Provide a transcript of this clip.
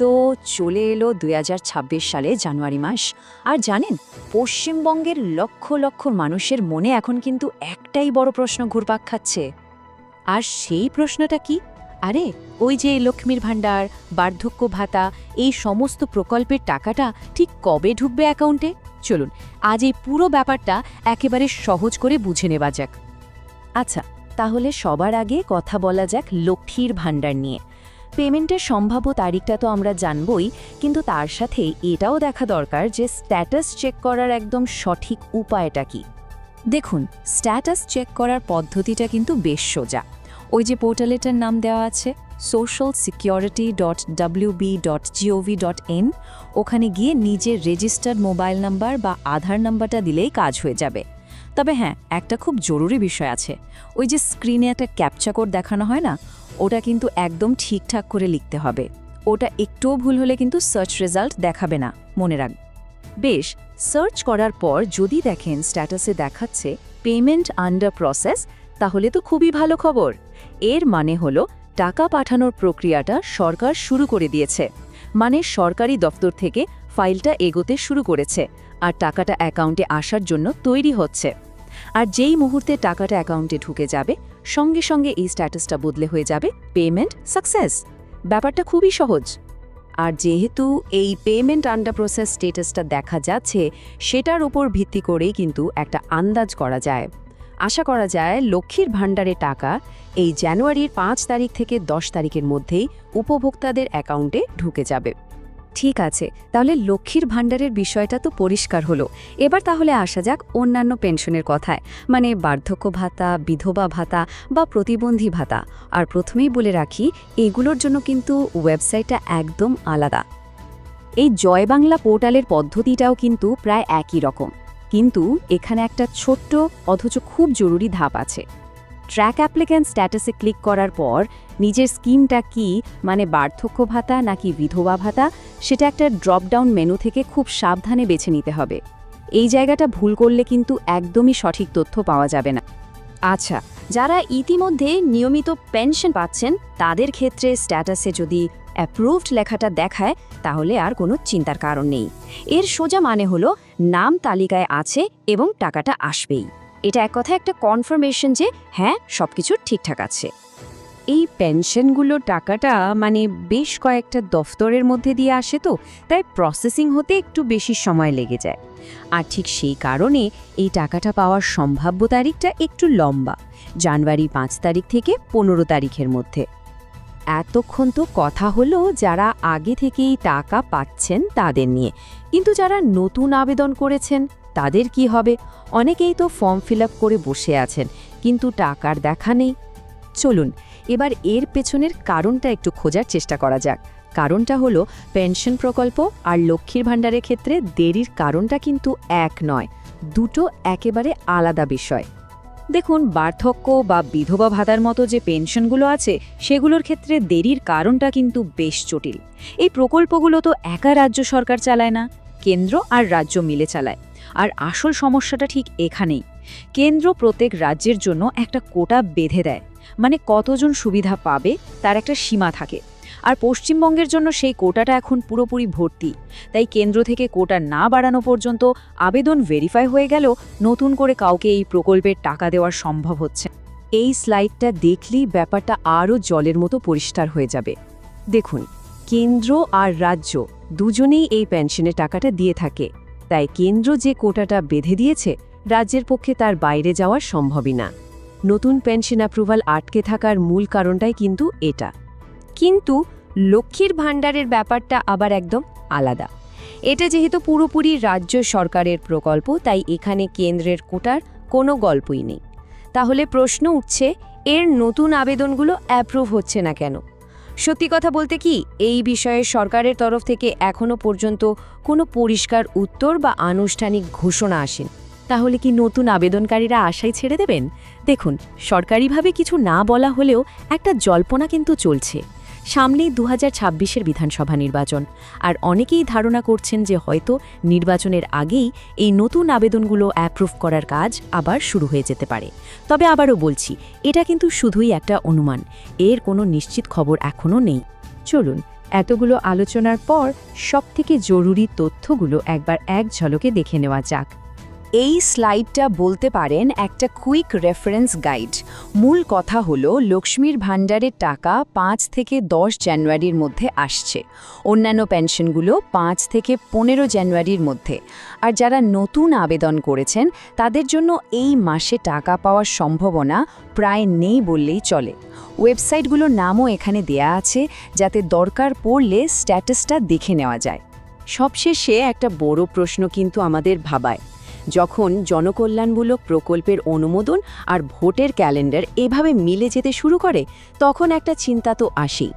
তো চলে এলো দু হাজার ছাব্বিশ সালে জানুয়ারি মাস। আর জানেন, পশ্চিমবঙ্গের লক্ষ লক্ষ মানুষের মনে এখন কিন্তু একটাই বড় প্রশ্ন ঘুরপাক খাচ্ছে। আর সেই প্রশ্নটা কি? আরে, ওই যে লক্ষ্মীর ভাণ্ডার, বার্ধক্য ভাতা, এই সমস্ত প্রকল্পের টাকাটা ঠিক কবে ঢুকবে অ্যাকাউন্টে? চলুন, আজ এই পুরো ব্যাপারটা একেবারে সহজ করে বুঝে নেওয়া যাক। আচ্ছা তাহলে সবার আগে কথা বলা যাক লক্ষ্মীর ভাণ্ডার নিয়ে। পেমেন্টের সম্ভাব্য তারিখটা তো আমরা জানবই, কিন্তু তার সাথে এটাও দেখা দরকার যে স্ট্যাটাস চেক করার একদম সঠিক উপায়টা কি। দেখুন, স্ট্যাটাস চেক করার পদ্ধতিটা কিন্তু বেশ সোজা। ওই যে পোর্টালেটার নাম দেওয়া আছে social security dot WB dot GOV dot in ওখানে গিয়ে নিজের রেজিস্টার্ড মোবাইল নাম্বার বা আধার নাম্বারটা দিলেই কাজ হয়ে যাবে। তবে হ্যাঁ একটা খুব জরুরি বিষয় আছে। ওই যে স্ক্রিনে একটা ক্যাপচা কোড দেখানো হয় না, ওটা কিন্তু একদম ঠিকঠাক করে লিখতে হবে। ওটা একটুও ভুল হলে কিন্তু সার্চ রেজাল্ট দেখাবে না, মনে রাখ। বেশ সার্চ করার পর যদি দেখেন স্ট্যাটাসে দেখাচ্ছে পেমেন্ট আন্ডার প্রসেস তাহলে তো খুবই ভালো খবর। এর মানে হলো টাকা পাঠানোর প্রক্রিয়াটা সরকার শুরু করে দিয়েছে। মানে সরকারি দপ্তর থেকে ফাইলটা এগোতে শুরু করেছে, আর টাকাটা অ্যাকাউন্টে আসার জন্য তৈরি হচ্ছে। আর যেই মুহূর্তে টাকাটা অ্যাকাউন্টে ঢুকে যাবে, সঙ্গে সঙ্গে এই স্ট্যাটাসটা বদলে হয়ে যাবে পেমেন্ট সাকসেস। ব্যাপারটা খুবই সহজ। আর যেহেতু এই পেমেন্ট আন্ডার প্রসেস স্টেটাসটা দেখা যাচ্ছে, সেটার উপর ভিত্তি করেই কিন্তু একটা আন্দাজ করা যায়। আশা করা যায় লক্ষ্মীর ভাণ্ডারে টাকা এই জানুয়ারির পাঁচ তারিখ থেকে দশ তারিখের মধ্যেই উপভোক্তাদের অ্যাকাউন্টে ঢুকে যাবে। ঠিক আছে, তাহলে লক্ষ্মীর ভাণ্ডারের বিষয়টা তো পরিষ্কার হলো। এবার তাহলে আসা যাক অন্যান্য পেনশনের কথায় মানে বার্ধক্য ভাতা, বিধবা ভাতা বা প্রতিবন্ধী ভাতা। আর প্রথমেই বলে রাখি, এগুলোর জন্য কিন্তু ওয়েবসাইটটা একদম আলাদা। এই জয় বাংলা পোর্টালের পদ্ধতিটাও কিন্তু প্রায় একই রকম। কিন্তু এখানে একটা ছোট্ট, অথচ খুব জরুরি ধাপ আছে। ট্র্যাক অ্যাপ্লিক্যান্ট স্ট্যাটাসে ক্লিক করার পর, নিজের স্কিমটা কি মানে বার্ধক্য ভাতা নাকি বিধবা ভাতা, সেটা একটা ড্রপডাউন মেনু থেকে খুব সাবধানে বেছে নিতে হবে। এই জায়গাটা ভুল করলে কিন্তু একদমই সঠিক তথ্য পাওয়া যাবে না। আচ্ছা যারা ইতিমধ্যে নিয়মিত পেনশন পাচ্ছেন, তাদের ক্ষেত্রে স্ট্যাটাসে যদি অ্যাপ্রুভড লেখাটা দেখায়, তাহলে আর কোনো চিন্তার কারণ নেই। এর সোজা মানে হলো, নাম তালিকায় আছে এবং টাকাটা আসবেই। এটা এক কথা একটা কনফার্মেশন যে হ্যাঁ সবকিছু ঠিকঠাক আছে। এই পেনশনগুলো টাকাটা মানে বেশ কয়েকটা দফতরের মধ্যে দিয়ে আসে তো, তাই প্রসেসিং হতে একটু বেশি সময় লেগে যায়। আর ঠিক সেই কারণে এই টাকাটা পাওয়ার সম্ভাব্য তারিখটা একটু লম্বা, জানুয়ারি পাঁচ তারিখ থেকে পনেরো তারিখের মধ্যে। এতক্ষণ তো কথা হলো যারা আগে থেকেই টাকা পাচ্ছেন তাদের নিয়ে, কিন্তু যারা নতুন আবেদন করেছেন তাদের কি হবে? অনেকেই তো ফর্ম ফিল করে বসে আছেন, কিন্তু টাকার দেখা নেই। চলুন, এবার এর পেছনের কারণটা একটু খোঁজার চেষ্টা করা যাক। কারণটা হলো পেনশন প্রকল্প আর লক্ষ্মীর ভাণ্ডারের ক্ষেত্রে দেরির কারণটা কিন্তু এক নয়, দুটো একেবারে আলাদা বিষয়। দেখুন, বার্ধক্য বা বিধবা ভাতার মতো যে পেনশনগুলো আছে, সেগুলোর ক্ষেত্রে দেরির কারণটা কিন্তু বেশ জটিল। এই প্রকল্পগুলো তো একা রাজ্য সরকার চালায় না, কেন্দ্র আর রাজ্য মিলে চালায়। আর আসল সমস্যাটা ঠিক এখানেই। কেন্দ্র প্রত্যেক রাজ্যের জন্য একটা কোটা বেঁধে দেয়। মানে কতজন সুবিধা পাবে তার একটা সীমা থাকে। আর পশ্চিমবঙ্গের জন্য সেই কোটাটা এখন পুরোপুরি ভর্তি। তাই কেন্দ্র থেকে কোটা না বাড়ানো পর্যন্ত আবেদন ভেরিফাই হয়ে গেলেও নতুন করে কাউকে এই প্রকল্পের টাকা দেওয়া সম্ভব হচ্ছে। এই স্লাইডটা দেখলেই ব্যাপারটা আরও জলের মতো পরিষ্কার হয়ে যাবে। দেখুন, কেন্দ্র আর রাজ্য দুজনেই এই পেনশনের টাকাটা দিয়ে থাকে। তাই কেন্দ্র যে কোটাটা বেঁধে দিয়েছে, রাজ্যের পক্ষে তার বাইরে যাওয়া সম্ভবই না। নতুন পেনশন অ্যাপ্রুভাল আটকে থাকার মূল কারণটাই কিন্তু এটা। কিন্তু লক্ষ্মীর ভাণ্ডারের ব্যাপারটা আবার একদম আলাদা। এটা যেহেতু পুরোপুরি রাজ্য সরকারের প্রকল্প, তাই এখানে কেন্দ্রের কোটার কোনো গল্পই নেই। তাহলে প্রশ্ন উঠছে, এর নতুন আবেদনগুলো অ্যাপ্রুভ হচ্ছে না কেন? সত্যি কথা বলতে কি, এই বিষয়ে সরকারের তরফ থেকে এখনও পর্যন্ত কোনো পরিষ্কার উত্তর বা আনুষ্ঠানিক ঘোষণা আসেন। তাহলে কি নতুন আবেদনকারীরা আশাই ছেড়ে দেবেন? দেখুন, সরকারিভাবে কিছু না বলা হলেও একটা জল্পনা কিন্তু চলছে। সামনেই দু হাজার বিধানসভা নির্বাচন। আর অনেকেই ধারণা করছেন যে হয়তো নির্বাচনের আগেই এই নতুন আবেদনগুলো অ্যাপ্রুভ করার কাজ আবার শুরু হয়ে যেতে পারে। তবে আবারও বলছি, এটা কিন্তু শুধুই একটা অনুমান। এর কোনো নিশ্চিত খবর এখনও নেই। চলুন, এতগুলো আলোচনার পর সবথেকে জরুরি তথ্যগুলো একবার এক ঝলকে দেখে নেওয়া যাক। এই স্লাইডটা বলতে পারেন একটা কুইক রেফারেন্স গাইড। মূল কথা হলো, লক্ষ্মীর ভাণ্ডারের টাকা পাঁচ থেকে দশ জানুয়ারির মধ্যে আসছে। অন্যান্য পেনশনগুলো পাঁচ থেকে পনেরো জানুয়ারির মধ্যে। আর যারা নতুন আবেদন করেছেন, তাদের জন্য এই মাসে টাকা পাওয়ার সম্ভাবনা প্রায় নেই বললেই চলে। ওয়েবসাইটগুলোর নামও এখানে দেয়া আছে, যাতে দরকার পড়লে স্ট্যাটাসটা দেখে নেওয়া যায়। সবশেষে একটা বড় প্রশ্ন কিন্তু আমাদের ভাবায়। যখন জনকল্যাণমূলক প্রকল্পের অনুমোদন আর ভোটের ক্যালেন্ডার এভাবে মিলে যেতে শুরু করে, তখন একটা চিন্তা তো আসেই।